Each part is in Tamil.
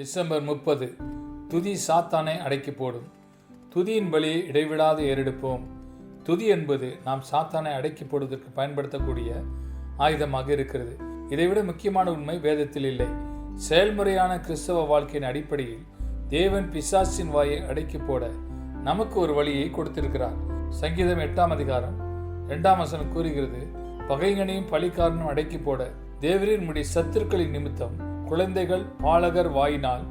டிசம்பர் முப்பது. துதி சாத்தானை அடக்கி போடும். துதியின் வழியை இடைவிடாது ஏறெடுப்போம். துதி என்பது நாம் சாத்தானை அடக்கி போடுவதற்கு பயன்படுத்தக்கூடிய ஆயுதமாக இருக்கிறது. இதைவிட முக்கியமான உண்மை வேதத்தில் இல்லை. செயல்முறையான கிறிஸ்தவ வாழ்க்கையின் அடிப்படையில் தேவன் பிசாசின் வாயை அடக்கி போட நமக்கு ஒரு வழியை கொடுத்திருக்கிறார். சங்கீதம் எட்டாம் அதிகாரம் இரண்டாம் வசனம் கூறுகிறது பகைங்கனையும் பழிக்காரனும் அடக்கி போட தேவரின் முடி சத்துருக்களின் நிமித்தம் குழந்தைகள் பாலகர் வாயினால்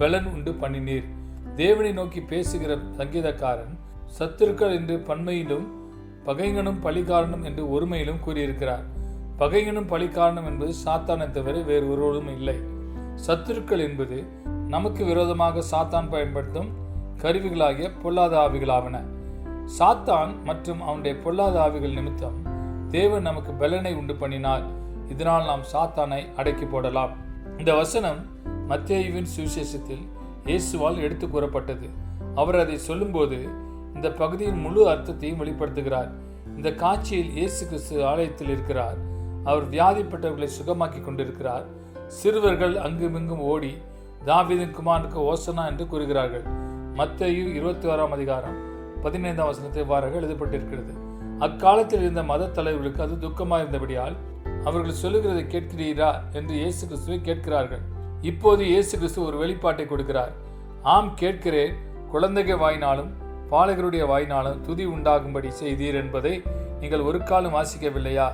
பலன் உண்டு பண்ணினீர். தேவனை நோக்கி பேசுகிற சங்கீதக்காரன் சத்துருக்கள் என்று பன்மையிலும் பகைங்கனும் பழிகாரணம் என்று ஒருமையிலும் கூறியிருக்கிறார். பகைங்கனும் பழிகாரணம் என்பது சாத்தானை தவிர வேறு ஒருவரும் இல்லை. சத்துருக்கள் என்பது நமக்கு விரோதமாக சாத்தான் பயன்படுத்தும் கருவிகளாகிய பொல்லாத ஆவிகளாவன சாத்தான் மற்றும் அவனுடைய பொல்லாத ஆவிகள் நிமித்தம் தேவன் நமக்கு பலனை உண்டு பண்ணினார் இதனால் நாம் சாத்தானை அடக்கி போடலாம். இந்த வசனம் மத்தேயுவின் சுவிசேஷத்தில் இயேசுவால் எடுத்து கூறப்பட்டது. அவர் அதை சொல்லும்போது இந்த பகுதியின் முழு அர்த்தத்தையும் வெளிப்படுத்துகிறார். இந்த காட்சியில் இயேசு கிறிஸ்து ஆலயத்தில் இருக்கிறார். அவர் வியாதிப்பட்டவர்களை சுகமாக்கி கொண்டிருக்கிறார். சிறுவர்கள் அங்குமிங்கும் ஓடி தாவிதின் குமாருக்கு ஓசனா என்று கூறுகிறார்கள். மத்தையு இருபத்தி ஓராம் அதிகாரம் பதினைந்தாம் வசனத்தை இவ்வாறாக எழுதப்பட்டிருக்கிறது. அக்காலத்தில் இருந்த மத தலைவர்களுக்கு அது துக்கமாக இருந்தபடியால் அவர்கள் சொல்லுகிறதை கேட்கிறீரா என்று இயேசு கிறிஸ்துவை கேட்கிறார்கள். இப்போது இயேசு கிறிஸ்து ஒரு வெளிப்பாட்டை கொடுக்கிறார். ஆம் கேட்கிறேன். குழந்தைகள் வாய்னாலும் பாலகருடைய வாய்னாலும் துதி உண்டாகும்படி செய்தீர் என்பதை நீங்கள் ஒரு காலம் வாசிக்கவில்லையா?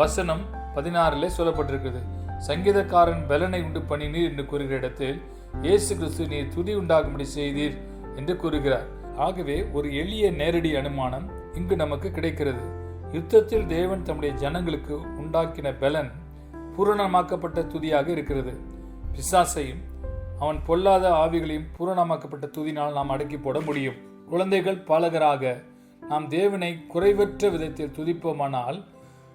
வசனம் பதினாறிலே சொல்லப்பட்டிருக்கிறது. சங்கீதக்காரன் பலனை உண்டு பண்ணினீர் என்று கூறுகிற இடத்தில் இயேசு கிறிஸ்து நீர் துதி உண்டாகும்படி செய்தீர் என்று கூறுகிறார். ஆகவே ஒரு எளிய நேரடி அனுமானம் இங்கு நமக்கு கிடைக்கிறது. யுத்தத்தில் தேவன் தம்முடைய ஜனங்களுக்கு உண்டாக்கின பலன் பூரணமாக்கப்பட்ட துதியாக இருக்கிறது. பிசாசையும் அவன் பொல்லாத ஆவிகளையும் பூரணமாக்கப்பட்ட துதினால் நாம் அடக்கி போட முடியும். குழந்தைகள் பாலகராக நாம் தேவனை குறைவற்ற விதத்தில் துதிப்போமானால்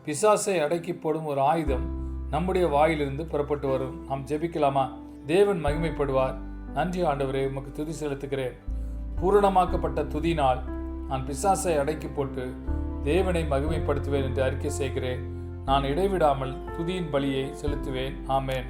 பிசாசை அடக்கி போடும் ஒரு ஆயுதம் நம்முடைய வாயிலிருந்து புறப்பட்டு வரும். நாம் ஜெபிக்கலாமா? தேவன் மகிமைப்படுவார். நன்றி ஆண்டவரே உமக்கு துதி செலுத்துகிறேன். பூரணமாக்கப்பட்ட துதினால் நான் பிசாசை அடக்கி போட்டு தேவனை மகிமைப்படுத்துவேன் என்று அறிக்கை செய்கிறேன். நான் இடைவிடாமல் துதியின் பலியை செலுத்துவேன். ஆமேன்.